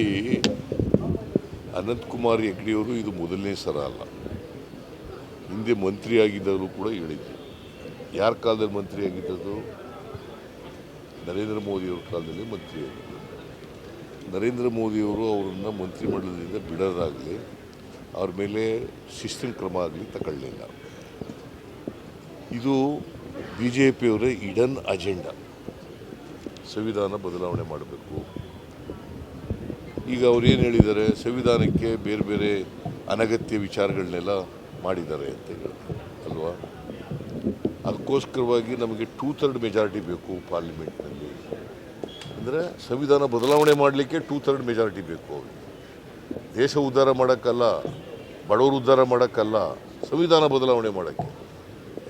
ಈ ಅನಂತಕುಮಾರ್ ಹೆಗ್ಡೆಯವರು ಇದು ಮೊದಲನೇ ಸಲ ಅಲ್ಲ. ಹಿಂದೆ ಮಂತ್ರಿ ಆಗಿದ್ದರು ಕೂಡ ಹೇಳಿದ್ರು. ಯಾರ ಕಾಲದಲ್ಲಿ ಮಂತ್ರಿ ಆಗಿದ್ದದ್ದು ನರೇಂದ್ರ ಮೋದಿಯವ್ರ ಕಾಲದಲ್ಲಿ ಮಂತ್ರಿ ಆಗಿದ್ದರು ನರೇಂದ್ರ ಮೋದಿಯವರು ಅವರನ್ನು ಮಂತ್ರಿಮಂಡಲದಿಂದ ಬಿಡೋದಾಗಲಿ, ಅವ್ರ ಮೇಲೆ ಶಿಸ್ತಿನ ಕ್ರಮ ಆಗಲಿ ತಗೊಳ್ಳಲಿಲ್ಲ ಇದು ಬಿ ಜೆ ಪಿಯವರ ಇಡನ್ ಅಜೆಂಡಾ. ಸಂವಿಧಾನ ಬದಲಾವಣೆ ಮಾಡಬೇಕು. ಈಗ ಅವ್ರು ಏನು ಹೇಳಿದ್ದಾರೆ? ಸಂವಿಧಾನಕ್ಕೆ ಬೇರೆ ಬೇರೆ ಅನಗತ್ಯ ವಿಚಾರಗಳನ್ನೆಲ್ಲ ಮಾಡಿದ್ದಾರೆ ಅಂತ ಹೇಳಿ ಅಲ್ವಾ? ಅದಕ್ಕೋಸ್ಕರವಾಗಿ ನಮಗೆ ಟೂ ಥರ್ಡ್ ಮೆಜಾರಿಟಿ ಬೇಕು ಪಾರ್ಲಿಮೆಂಟ್ನಲ್ಲಿ ಅಂದರೆ ಸಂವಿಧಾನ ಬದಲಾವಣೆ ಮಾಡಲಿಕ್ಕೆ ಟೂ ಥರ್ಡ್ ಮೆಜಾರಿಟಿ ಬೇಕು ಅವ್ರಿಗೆ. ದೇಶ ಉದ್ಧಾರ ಮಾಡೋಕ್ಕಲ್ಲ, ಬಡವರು ಉದ್ಧಾರ ಮಾಡೋಕ್ಕಲ್ಲ, ಸಂವಿಧಾನ ಬದಲಾವಣೆ ಮಾಡೋಕ್ಕೆ.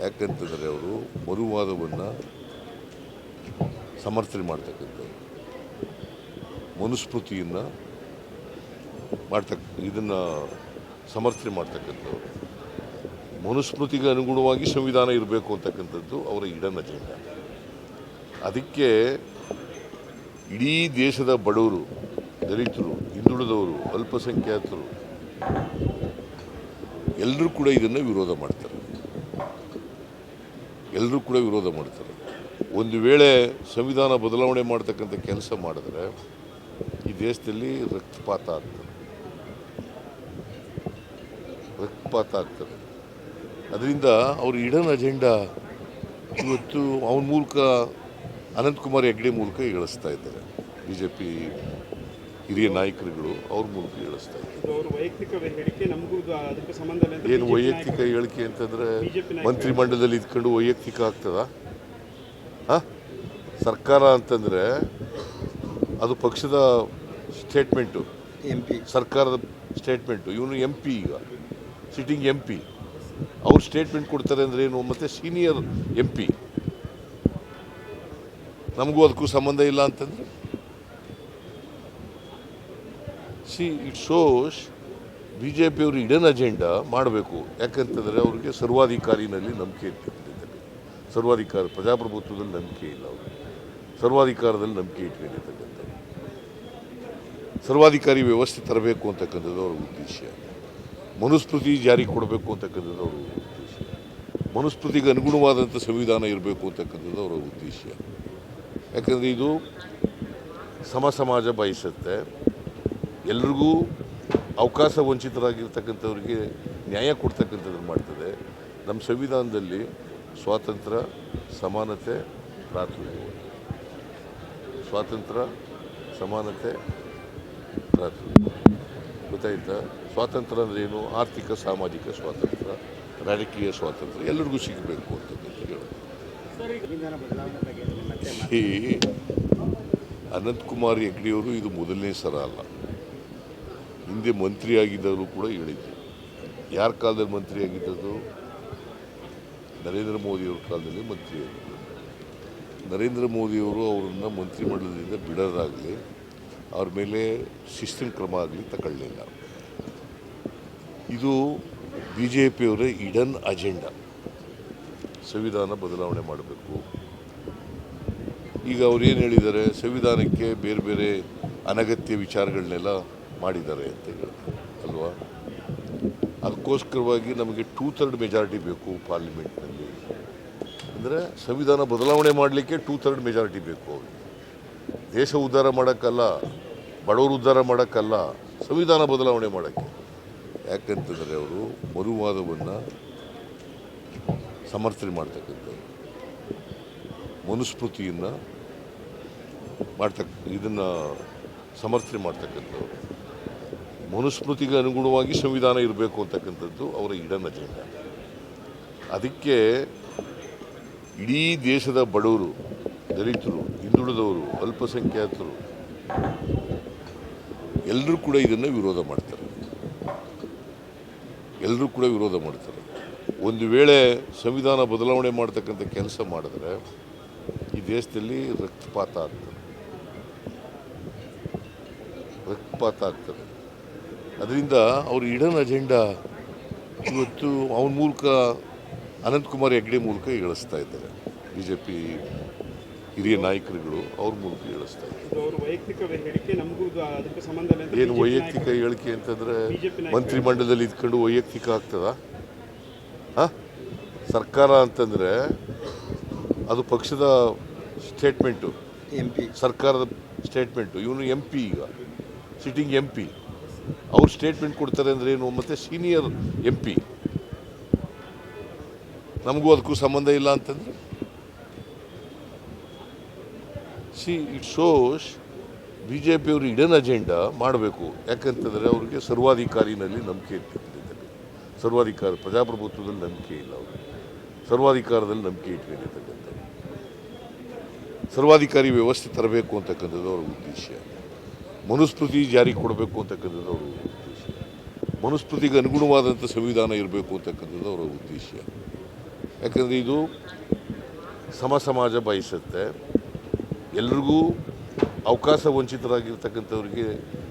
ಯಾಕಂತಂದರೆ ಅವರು ಮರುವಾದವನ್ನು ಸಮರ್ಥನೆ ಮಾಡ್ತಕ್ಕಂಥದ್ದು. ಮನುಸ್ಮೃತಿಯನ್ನು ಮಾಡ್ತಕ್ಕ, ಇದನ್ನು ಸಮರ್ಥನೆ ಮಾಡ್ತಕ್ಕಂಥವ್ರು ಮನುಸ್ಮೃತಿಗೆ ಅನುಗುಣವಾಗಿ ಸಂವಿಧಾನ ಇರಬೇಕು ಅಂತಕ್ಕಂಥದ್ದು ಅವರ ಇಡನ್ ಅಜೆಂಡಾ ಅದಕ್ಕೆ ಇಡೀ ದೇಶದ ಬಡವರು, ದಲಿತರು, ಹಿಂದುಳಿದವರು, ಅಲ್ಪಸಂಖ್ಯಾತರು ಎಲ್ಲರೂ ಕೂಡ ಇದನ್ನು ವಿರೋಧ ಮಾಡ್ತಾರೆ. ಎಲ್ಲರೂ ಕೂಡ ವಿರೋಧ ಮಾಡ್ತಾರೆ. ಒಂದು ವೇಳೆ ಸಂವಿಧಾನ ಬದಲಾವಣೆ ಮಾಡ್ತಕ್ಕಂಥ ಕೆಲಸ ಮಾಡಿದ್ರೆ ಈ ದೇಶದಲ್ಲಿ ರಕ್ತಪಾತ ಆಗ್ತದೆ. ರಕ್ತಪಾತ ಆಗ್ತದೆ. ಅದರಿಂದ ಅವ್ರ ಇಡನ್ ಅಜೆಂಡಾ ಇವತ್ತು ಅವನ ಮೂಲಕ ಅನಂತಕುಮಾರ್ ಹೆಗ್ಡೆ ಮೂಲಕ ಏಳಿಸ್ತಾ ಇದ್ದಾರೆ. ಬಿ ಜೆ ಪಿ ಹಿರಿಯ ನಾಯಕರುಗಳು ಅವ್ರ ಮೂಲಕ ಹೇಳಿಸ್ತಾ ಇದ್ದಾರೆ. ಏನು ವೈಯಕ್ತಿಕ ಹೇಳಿಕೆ ಅಂತಂದರೆ ಮಂತ್ರಿಮಂಡಲದಲ್ಲಿ ಇದ್ಕೊಂಡು ವೈಯಕ್ತಿಕ ಆಗ್ತದ? ಸರ್ಕಾರ ಅಂತಂದರೆ ಅದು ಪಕ್ಷದ ಸ್ಟೇಟ್ಮೆಂಟು ಎಂ ಪಿ ಸರ್ಕಾರದ ಸ್ಟೇಟ್ಮೆಂಟು ಇವನು ಎಂ ಪಿ ಈಗ. ಸಿಟ್ಟಿಂಗ್ ಎಂ ಪಿ ಅವ್ರು ಸ್ಟೇಟ್ಮೆಂಟ್ ಕೊಡ್ತಾರೆ ಅಂದರೆ ಏನು? ಮತ್ತು ಸೀನಿಯರ್ ಎಂ ಪಿ ನಮಗೂ ಅದಕ್ಕೂ ಸಂಬಂಧ ಇಲ್ಲ ಅಂತಂದರೆ? See it shows B J ಪಿಯವರು ಇಡನ್ ಅಜೆಂಡಾ ಮಾಡಬೇಕು. ಯಾಕಂತಂದರೆ ಅವರಿಗೆ ಸರ್ವಾಧಿಕಾರಿನಲ್ಲಿ ನಂಬಿಕೆ ಇಟ್ಕೊಂಡಿದ್ದಾರೆ ಸರ್ವಾಧಿಕಾರ, ಪ್ರಜಾಪ್ರಭುತ್ವದಲ್ಲಿ ನಂಬಿಕೆ ಇಲ್ಲ ಅವರು ಸರ್ವಾಧಿಕಾರದಲ್ಲಿ ನಂಬಿಕೆ ಇಟ್ಕೊಂಡಿರ್ತಕ್ಕಂಥದ್ದು ಸರ್ವಾಧಿಕಾರಿ ವ್ಯವಸ್ಥೆ ತರಬೇಕು ಅಂತಕ್ಕಂಥದ್ದು ಅವರ ಉದ್ದೇಶ. ಮನುಸ್ಮೃತಿ ಜಾರಿ ಕೊಡಬೇಕು ಅಂತಕ್ಕಂಥದ್ದು ಅವರ ಉದ್ದೇಶ. ಮನುಸ್ಮೃತಿಗೆ ಅನುಗುಣವಾದಂಥ ಸಂವಿಧಾನ ಇರಬೇಕು ಅಂತಕ್ಕಂಥದ್ದು ಅವರ ಉದ್ದೇಶ. ಯಾಕಂದರೆ ಇದು ಸಮ ಸಮಾಜ ಬಯಸುತ್ತೆ. ಎಲ್ರಿಗೂ ಅವಕಾಶ ವಂಚಿತರಾಗಿರ್ತಕ್ಕಂಥವ್ರಿಗೆ ನ್ಯಾಯ ಕೊಡ್ತಕ್ಕಂಥದ್ದನ್ನು ಮಾಡ್ತದೆ. ನಮ್ಮ ಸಂವಿಧಾನದಲ್ಲಿ ಸ್ವಾತಂತ್ರ್ಯ, ಸಮಾನತೆ ಪ್ರಾರ್ಥನೆ ಸ್ವಾತಂತ್ರ್ಯ, ಸಮಾನತೆ ಭ್ರಾತೃತ್ವ ಗೊತ್ತಾಯ್ತಾ? ಸ್ವಾತಂತ್ರ್ಯ ಅಂದ್ರೆ ಏನು? ಆರ್ಥಿಕ, ಸಾಮಾಜಿಕ ಸ್ವಾತಂತ್ರ್ಯ, ರಾಜಕೀಯ ಸ್ವಾತಂತ್ರ್ಯ, ಎಲ್ಲರಿಗೂ ಸಿಗಬೇಕು ಅಂತ ಹೇಳೋದು. ಅನಂತಕುಮಾರ್ ಹೆಗ್ಡೆಯವರು ಇದು ಮೊದಲನೇ ಸಲ ಅಲ್ಲ. ಹಿಂದೆ ಮಂತ್ರಿ ಆಗಿದ್ದರು ಕೂಡ ಹೇಳಿದರು. ಯಾರ ಕಾಲದಲ್ಲಿ ಮಂತ್ರಿ ಆಗಿದ್ದದ್ದು ನರೇಂದ್ರ ಮೋದಿಯವ್ರ ಕಾಲದಲ್ಲಿ ಮಂತ್ರಿ ಆಗಿದ್ದರು. ನರೇಂದ್ರ ಮೋದಿಯವರು ಅವರನ್ನು ಮಂತ್ರಿಮಂಡಲದಿಂದ ಬಿಡೋದಾಗಲಿ, ಅವ್ರ ಮೇಲೆ ಶಿಸ್ತಿನ ಕ್ರಮ ಆಗಲಿ ತಗೊಳ್ಳಲಿಲ್ಲ ಇದು ಬಿ ಜೆ ಪಿಯವರ ಇಡನ್ ಅಜೆಂಡಾ. ಸಂವಿಧಾನ ಬದಲಾವಣೆ ಮಾಡಬೇಕು. ಈಗ ಅವ್ರು ಏನು ಹೇಳಿದ್ದಾರೆ? ಸಂವಿಧಾನಕ್ಕೆ ಬೇರೆ ಬೇರೆ ಅನಗತ್ಯ ವಿಚಾರಗಳನ್ನೆಲ್ಲ ಮಾಡಿದ್ದಾರೆ ಅಂತ ಹೇಳಿ ಅಲ್ವಾ? ಅದಕ್ಕೋಸ್ಕರವಾಗಿ ನಮಗೆ ಟೂ ಥರ್ಡ್ ಮೆಜಾರಿಟಿ ಬೇಕು ಪಾರ್ಲಿಮೆಂಟ್ನಲ್ಲಿ ಅಂದರೆ ಸಂವಿಧಾನ ಬದಲಾವಣೆ ಮಾಡಲಿಕ್ಕೆ ಟೂ ಥರ್ಡ್ ಮೆಜಾರಿಟಿ ಬೇಕು ದೇಶ ಉದ್ಧಾರ ಮಾಡೋಕ್ಕಲ್ಲ, ಬಡವರು ಉದ್ಧಾರ ಮಾಡೋಕ್ಕಲ್ಲ, ಸಂವಿಧಾನ ಬದಲಾವಣೆ ಮಾಡೋಕ್ಕೆ. ಯಾಕಂತಂದರೆ ಅವರು ಮರುವಾದವನ್ನು ಸಮರ್ಥನೆ ಮಾಡ್ತಕ್ಕಂಥದ್ದು ಮನುಸ್ಮೃತಿಯನ್ನು ಮಾಡ್ತಕ್ಕ, ಇದನ್ನು ಸಮರ್ಥನೆ ಮಾಡ್ತಕ್ಕಂಥವ್ರು. ಮನುಸ್ಮೃತಿಗೆ ಅನುಗುಣವಾಗಿ ಸಂವಿಧಾನ ಇರಬೇಕು ಅಂತಕ್ಕಂಥದ್ದು ಅವರ ಇಡನ್ ಅಜೆಂಡ ಅದಕ್ಕೆ ಇಡೀ ದೇಶದ ಬಡವರು, ದಲಿತರು, ಹಿಂದುಳಿದವರು, ಅಲ್ಪಸಂಖ್ಯಾತರು ಎಲ್ಲರೂ ಕೂಡ ಇದನ್ನು ವಿರೋಧ ಮಾಡ್ತಾರೆ. ಎಲ್ಲರೂ ಕೂಡ ವಿರೋಧ ಮಾಡ್ತಾರೆ. ಒಂದು ವೇಳೆ ಸಂವಿಧಾನ ಬದಲಾವಣೆ ಮಾಡ್ತಕ್ಕಂಥ ಕೆಲಸ ಮಾಡಿದ್ರೆ ಈ ದೇಶದಲ್ಲಿ ರಕ್ತಪಾತ ಆಗ್ತದೆ. ರಕ್ತಪಾತ ಆಗ್ತದೆ. ಅದರಿಂದ ಅವ್ರ ಇಡನ್ ಅಜೆಂಡಾ ಇವತ್ತು ಅವನ ಮೂಲಕ ಅನಂತಕುಮಾರ್ ಹೆಗ್ಡೆ ಮೂಲಕ ಏಳಿಸ್ತಾ ಇದ್ದಾರೆ. ಬಿ ಜೆ ಪಿ ಹಿರಿಯ ನಾಯಕರುಗಳು ಅವ್ರ ಮೂಲಕ ಇಳಿಸ್ತಾ ಇದ್ದಾರೆ. ಅದು ಅವ್ರ ವೈಯಕ್ತಿಕ ಹೇಳಿಕೆ ನಮಗೂ ಅದಕ್ಕೆ ಸಂಬಂಧ ಇಲ್ಲ ಏನು ವೈಯಕ್ತಿಕ ಹೇಳಿಕೆ ಅಂತಂದರೆ ಮಂತ್ರಿಮಂಡಲದಲ್ಲಿ ಇದ್ಕೊಂಡು ವೈಯಕ್ತಿಕ ಆಗ್ತದ? ಹಾಂ? ಸರ್ಕಾರ ಅಂತಂದರೆ ಅದು ಪಕ್ಷದ ಸ್ಟೇಟ್ಮೆಂಟು. M P. ಸರ್ಕಾರದ ಸ್ಟೇಟ್ಮೆಂಟು. ಇವನು ಎಂ ಪಿ ಈಗ. Sitting M P. ಅವ್ರು ಸ್ಟೇಟ್ಮೆಂಟ್ ಕೊಡ್ತಾರೆ ಅಂದರೆ ಏನು? ಮತ್ತು ಸೀನಿಯರ್ ಎಂ ಪಿ ನಮಗೂ ಅದಕ್ಕೂ ಸಂಬಂಧ ಇಲ್ಲ ಅಂತಂದರೆ? See it shows B J ಪಿಯವರು ಇಡನ್ ಅಜೆಂಡಾ ಮಾಡಬೇಕು. ಯಾಕಂತಂದರೆ ಅವರಿಗೆ ಸರ್ವಾಧಿಕಾರಿನಲ್ಲಿ ನಂಬಿಕೆ ಇಟ್ಕೊಂಡಿದ್ದಾರೆ ಸರ್ವಾಧಿಕಾರ, ಪ್ರಜಾಪ್ರಭುತ್ವದಲ್ಲಿ ನಂಬಿಕೆ ಇಲ್ಲ ಅವರು. ಸರ್ವಾಧಿಕಾರದಲ್ಲಿ ನಂಬಿಕೆ ಇಟ್ಕೊಂಡಿರ್ತಕ್ಕಂಥ ಸರ್ವಾಧಿಕಾರಿ ವ್ಯವಸ್ಥೆ ತರಬೇಕು ಅಂತಕ್ಕಂಥದ್ದು ಅವರ ಉದ್ದೇಶ. ಮನುಸ್ಮೃತಿ ಜಾರಿ ಕೊಡಬೇಕು ಅಂತಕ್ಕಂಥದ್ದು ಅವರ ಉದ್ದೇಶ. ಮನುಸ್ಮೃತಿಗೆ ಅನುಗುಣವಾದಂಥ ಸಂವಿಧಾನ ಇರಬೇಕು ಅಂತಕ್ಕಂಥದ್ದು ಅವರ ಉದ್ದೇಶ. ಯಾಕಂದರೆ ಇದು ಸಮ ಸಮಾಜ ಬಯಸುತ್ತೆ. ಎಲ್ರಿಗೂ ಅವಕಾಶ ವಂಚಿತರಾಗಿರ್ತಕ್ಕಂಥವ್ರಿಗೆ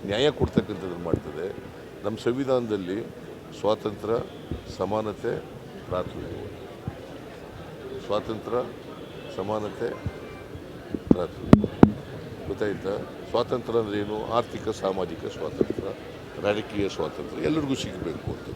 ನ್ಯಾಯ ಕೊಡ್ತಕ್ಕಂಥದ್ದು ಮಾಡ್ತದೆ. ನಮ್ಮ ಸಂವಿಧಾನದಲ್ಲಿ ಸ್ವಾತಂತ್ರ್ಯ ಸಮಾನತೆ, ಪ್ರಾಥಮಿಕ. ಸ್ವಾತಂತ್ರ್ಯ ಸಮಾನತೆ, ಪ್ರಾಥಮಿಕ. ಗೊತ್ತಾಯ್ತಾ ಸ್ವಾತಂತ್ರ್ಯ ಅಂದ್ರೆ ಏನು? ಆರ್ಥಿಕ ಸಾಮಾಜಿಕ ಸ್ವಾತಂತ್ರ್ಯ ರಾಜಕೀಯ ಸ್ವಾತಂತ್ರ್ಯ ಎಲ್ಲರಿಗೂ ಸಿಗಬೇಕು ಅಂತ.